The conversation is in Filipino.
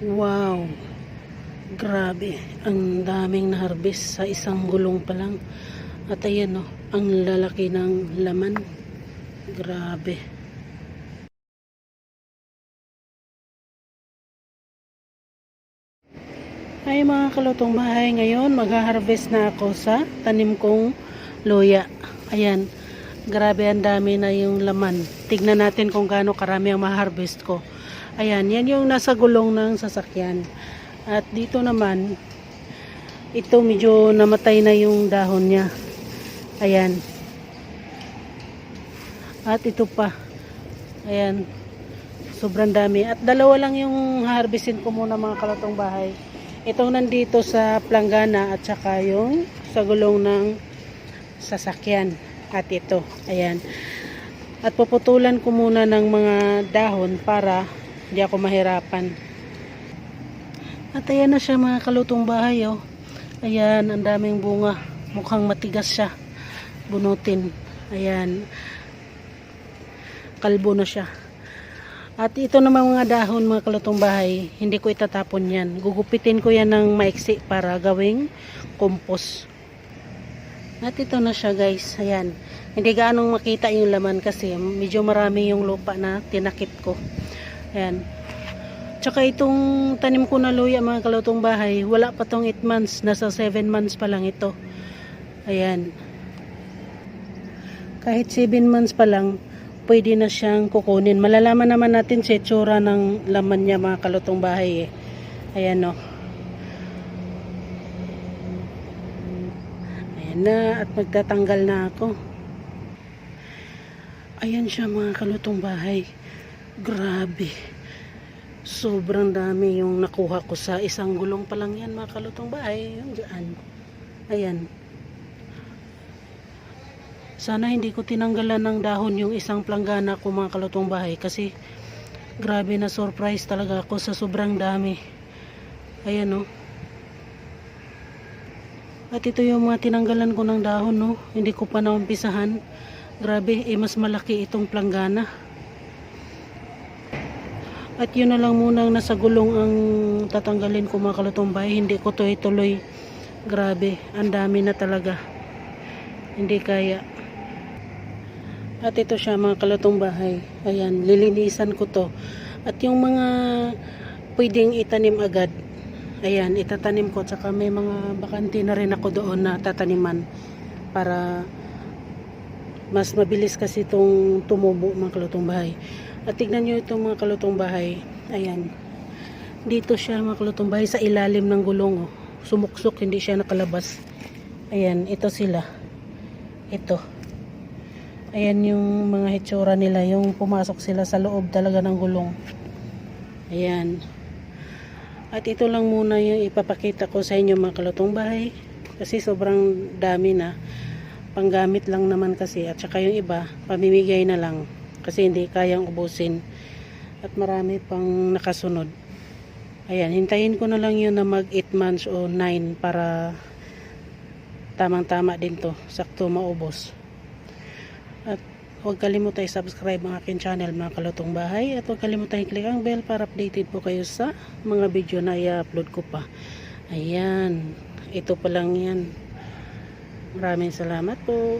Wow. Grabe. Ang daming na-harvest sa isang gulong pa lang. At ayan oh, ang lalaki ng laman. Grabe. Ay mga kalutong bahay, ngayon magha-harvest na ako sa tanim kong loya. Ayan, grabe ang dami na yung laman. Tignan natin kung gaano karami ang ma-harvest ko. Ayan, yan yung nasa gulong ng sasakyan. At dito naman, ito medyo namatay na yung dahon niya. Ayan. At ito pa. Ayan. Sobrang dami. At dalawa lang yung harvestin ko muna mga kalutong bahay. Itong nandito sa planggana at saka yung sa gulong ng sasakyan. At ito. Ayan. At puputulan ko muna ng mga dahon para hindi ako mahirapan. At ayan na siya mga kalutong bahay. Oh. Ayan, ang daming bunga. Mukhang matigas siya. Bunutin. Ayan. Kalbo na siya. At ito naman mga dahon mga kalutong bahay, hindi ko itatapon yan. Gugupitin ko yan ng maiksi para gawing compost. At ito na siya guys. Ayan. Hindi gaanong makita yung laman kasi medyo marami yung lupa na tinakip ko. Ayan. Tsaka itong tanim ko na luya mga kalutong bahay, wala pa tong 8 months. Nasa 7 months pa lang ito. Ayan. Kahit 7 months pa lang, pwede na siyang kukunin. Malalaman naman natin sa itsura ng laman niya mga kalutong bahay eh. Ayan no. Ayan na at magtatanggal na ako. Ayan siya mga kalutong bahay. Grabe. Sobrang dami yung nakuha ko sa isang gulong pa lang yan mga kalutong bahay. Yung dyan. Ayan. Sana hindi ko tinanggalan ng dahon yung isang planggana ko mga kalutong bahay kasi grabe na surprise talaga ako sa sobrang dami. Ayan oh. At ito yung mga tinanggalan ko ng dahon no. Hindi ko pa naumpisahan. Grabe, eh mas malaki itong planggana. At yun na lang muna ang nasa gulong ang tatanggalin ko mga kalutong bahay. Hindi ko to ituloy. Grabe, ang dami na talaga. Hindi kaya. At ito siya mga kalutong bahay. Ayan, lilinisan ko to. At yung mga pwedeng itanim agad. Ayan, itatanim ko. Tsaka may mga bakante na rin ako doon na tataniman. Para mas mabilis kasi itong tumubo mga kalutong bahay. At tignan nyo itong mga kalutong bahay. Ayan. Dito siya mga kalutong bahay sa ilalim ng gulong. Oh. Sumuksok, hindi siya nakalabas. Ayan, ito sila. Ito. Ayan yung mga hitsura nila. Yung pumasok sila sa loob talaga ng gulong. Ayan. At ito lang muna yung ipapakita ko sa inyo mga kalutong bahay. Kasi sobrang dami na. Panggamit lang naman kasi. At saka yung iba, pamimigay na lang. Kasi hindi kayang ubusin. At marami pang nakasunod. Ayan, hintayin ko na lang yun na mag 8 months o 9 para tamang-tama din to. Sakto maubos. At huwag kalimutan i-subscribe ang akin channel mga kalutong bahay. At huwag kalimutan i-click ang bell para updated po kayo sa mga video na i-upload ko pa. Ayan. Ito pa lang yan. Maraming salamat po.